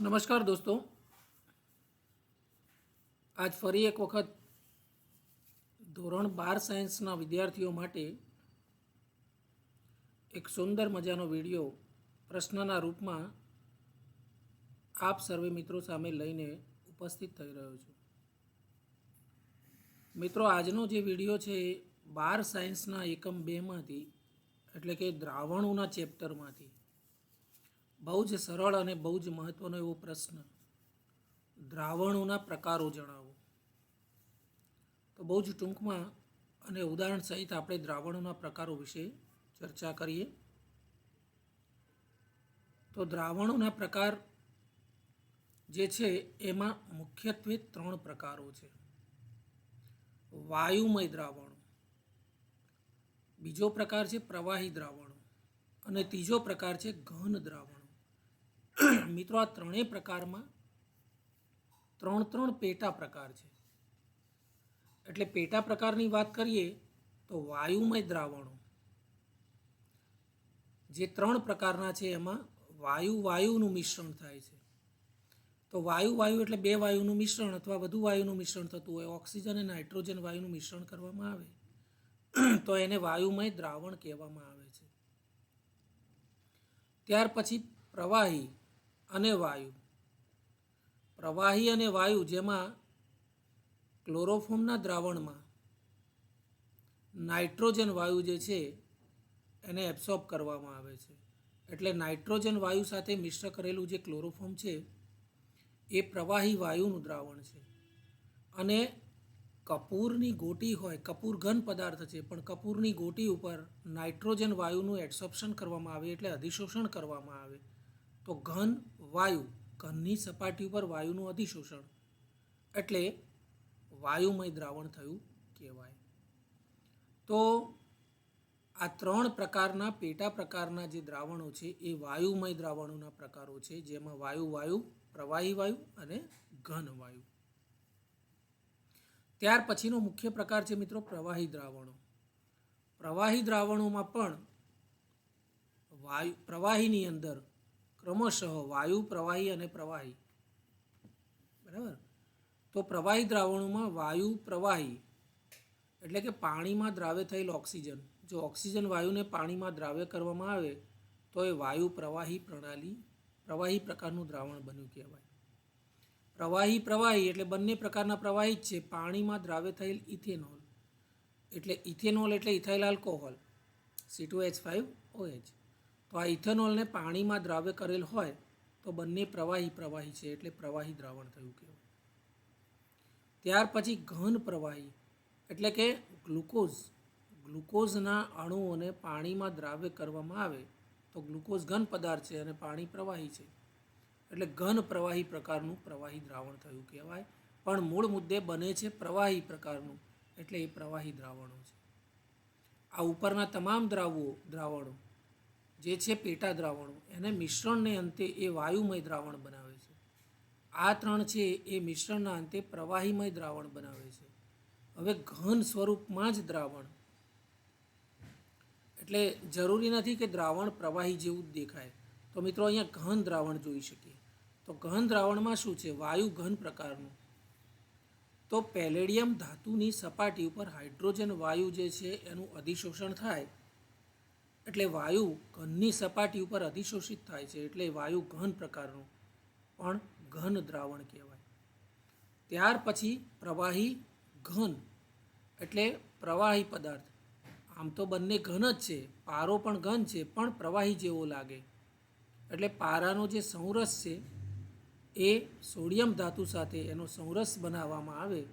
નમસ્કાર દોસ્તો. આજ ફરી એક વખત ધોરણ બાર સાયન્સના વિદ્યાર્થીઓ માટે એક સુંદર મજાનો વીડિયો પ્રશ્નના રૂપમાં આપ સર્વે મિત્રો સામે લઈને ઉપસ્થિત થઈ રહ્યો છું. મિત્રો, આજનો જે વીડિયો છે એ બાર સાયન્સના એકમ બેમાંથી, એટલે કે દ્રાવણોના ચેપ્ટરમાંથી બહુ જ સરળ અને બહુ જ મહત્વનો એવો પ્રશ્ન. દ્રાવણોના પ્રકારો જણાવો. તો બહુ જ ટૂંકમાં અને ઉદાહરણ સહિત આપણે દ્રાવણોના પ્રકારો વિશે ચર્ચા કરીએ. તો દ્રાવણોના પ્રકાર જે છે એમાં મુખ્યત્વે ત્રણ પ્રકારો છે. વાયુમય દ્રાવણો. બીજો પ્રકાર છે પ્રવાહી દ્રાવણો. અને ત્રીજો પ્રકાર છે ઘન દ્રાવણો. મિત્રો, આ ત્રણેય પ્રકારમાં ત્રણ ત્રણ પેટા પ્રકાર છે. એટલે પેટા પ્રકારની વાત કરીએ તો વાયુમય દ્રાવણો. જે ત્રણ પ્રકારના છે, એમાં વાયુ વાયુનું મિશ્રણ થાય છે. તો વાયુ વાયુ એટલે બે વાયુનું મિશ્રણ અથવા વધુ વાયુનું મિશ્રણ થતું હોય. ઓક્સિજન અને નાઇટ્રોજન વાયુનું મિશ્રણ કરવામાં આવે. તો એને વાયુમય દ્રાવણ કહેવામાં આવે છે. ત્યાર પછી પ્રવાહી અને વાયુ. પ્રવાહી અને વાયુ જેમાં ક્લોરોફોર્મના દ્રાવણમાં નાઇટ્રોજન વાયુ જે છે એને એબ્સોર્બ કરવામાં આવે છે. એટલે નાઇટ્રોજન વાયુ સાથે મિશ્ર કરેલું જે ક્લોરોફોર્મ છે એ પ્રવાહી વાયુનું દ્રાવણ છે. અને કપૂરની ગોટી હોય, કપૂર ઘન પદાર્થ છે, પણ કપૂરની ગોટી ઉપર નાઇટ્રોજન વાયુનું એડસોપ્શન કરવામાં આવે, એટલે અધિશોષણ કરવામાં આવે. તો ઘન, વાયુ. ઘનની સપાટી ઉપર વાયુનું અધિશોષણ. એટલે વાયુમય દ્રાવણ થયું કહેવાય. તો આ ત્રણ પ્રકારના, પેટા પ્રકારના જે દ્રાવણો છે, એ વાયુમય દ્રાવણોના પ્રકારો છે, જેમાં વાયુ વાયુ, પ્રવાહી વાયુ અને ઘન વાયુ. ત્યાર પછીનો મુખ્ય પ્રકાર છે મિત્રો પ્રવાહી દ્રાવણો. પ્રવાહી દ્રાવણોમાં પણ વાયુ, પ્રવાહીની અંદર ક્રમશઃ વાયુ પ્રવાહી અને પ્રવાહી. બરાબર? તો પ્રવાહી દ્રાવણોમાં વાયુ પ્રવાહી એટલે કે પાણીમાં દ્રાવ્ય થયેલ ઓક્સિજન. જો ઓક્સિજન વાયુને પાણીમાં દ્રાવ્ય કરવામાં આવે, તો એ વાયુ પ્રવાહી પ્રણાલી, પ્રવાહી પ્રકારનું દ્રાવણ બન્યું કહેવાય. પ્રવાહી પ્રવાહી એટલે બંને પ્રકારના પ્રવાહી જ છે, પાણીમાં દ્રાવ્ય થયેલ ઇથેનોલ. એટલે ઇથેનોલ એટલે ethyl alcohol. C two H five OH તો આ ઇથેનોલને પાણીમાં દ્રાવ્ય કરેલ હોય તો બંને પ્રવાહી પ્રવાહી છે, એટલે પ્રવાહી દ્રાવણ થયું કહેવાય. ત્યાર પછી ઘન પ્રવાહી, એટલે કે ગ્લુકોઝ. ગ્લુકોઝના અણુઓને પાણીમાં દ્રાવ્ય કરવામાં આવે તો ગ્લુકોઝ ઘન પદાર્થ છે અને પાણી પ્રવાહી છે. એટલે ઘન પ્રવાહી પ્રકારનું પ્રવાહી દ્રાવણ થયું કહેવાય. પણ મૂળ મુદ્દે બને છે પ્રવાહી પ્રકારનું, એટલે એ પ્રવાહી દ્રાવણો છે. આ ઉપરના તમામ દ્રાવો, દ્રાવણો જે છે પેટા દ્રાવણો, એને મિશ્રણને અંતે એ વાયુમય દ્રાવણ બનાવે છે. આ ત્રણ છે એ મિશ્રણના અંતે પ્રવાહીમય દ્રાવણ બનાવે છે. હવે ઘન સ્વરૂપમાં જ દ્રાવણ. એટલે જરૂરી નથી કે દ્રાવણ પ્રવાહી જેવું જ દેખાય. તો મિત્રો અહીંયા ઘન દ્રાવણ જોઈ શકીએ. તો ઘન દ્રાવણમાં શું છે? વાયુ ઘન પ્રકારનું. તો પેલેડિયમ ધાતુની સપાટી ઉપર હાઇડ્રોજન વાયુ જે છે એનું અધિશોષણ થાય એટલે વાયુ ઘનની સપાટી ઉપર અધિશોષિત થાય છે એટલે વાયુ ઘન પ્રકારનું, પણ ઘન દ્રાવણ કહેવાય. ત્યાર પછી પ્રવાહી ઘન, એટલે પ્રવાહી પદાર્થ. આમ તો બંને ઘન જ છે, પારો પણ ઘન છે, પણ પ્રવાહી જેવો લાગે. એટલે પારાનો જે સંરસ છે, એ સોડિયમ ધાતુ સાથે એનો સંરસ બનાવવામાં આવે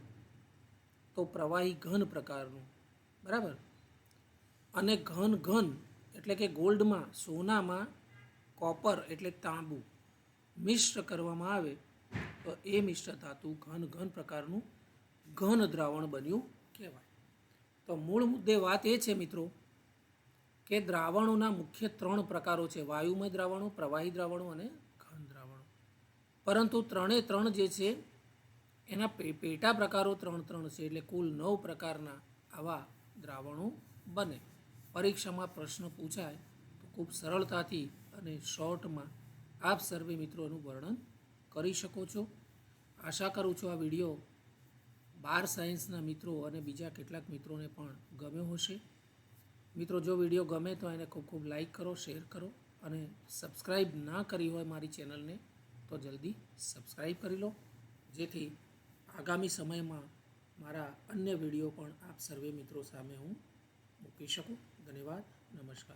તો પ્રવાહી ઘન પ્રકારનું. બરાબર? અને ઘન ઘન એટલે કે ગોલ્ડમાં, સોનામાં કોપર એટલે તાંબુ મિશ્ર કરવામાં આવે, તો એ મિશ્ર ધાતુ ઘન ઘન પ્રકારનું ઘન દ્રાવણ બન્યું કહેવાય. તો મૂળ મુદ્દે વાત એ છે મિત્રો કે દ્રાવણોના મુખ્ય ત્રણ પ્રકારો છે, વાયુમય દ્રાવણો, પ્રવાહી દ્રાવણો અને ઘન દ્રાવણો. પરંતુ ત્રણે ત્રણ જે છે, એના પેટા પ્રકારો ત્રણ ત્રણ છે, એટલે કુલ નવ પ્રકારના આવા દ્રાવણો બને. પરીક્ષામાં પ્રશ્ન પૂછાય તો ખૂબ સરળતાથી અને શોર્ટમાં આપ સર્વે મિત્રોનું વર્ણન કરી શકો છો. આશા કરું છું આ વીડિયો બાર સાયન્સના મિત્રો અને બીજા કેટલાક મિત્રોને પણ ગમ્યો હશે. મિત્રો, જો વીડિયો ગમે તો એને ખૂબ ખૂબ લાઈક કરો, શેર કરો અને સબસ્ક્રાઈબ ના કરી હોય મારી ચેનલને તો જલ્દી સબસ્ક્રાઈબ કરી લો. જેથી આગામી સમયમાં મારા અન્ય વીડિયો પણ આપ સર્વે મિત્રો સામે હું મૂકી શકું. ધન્યવાદ નમસ્કાર.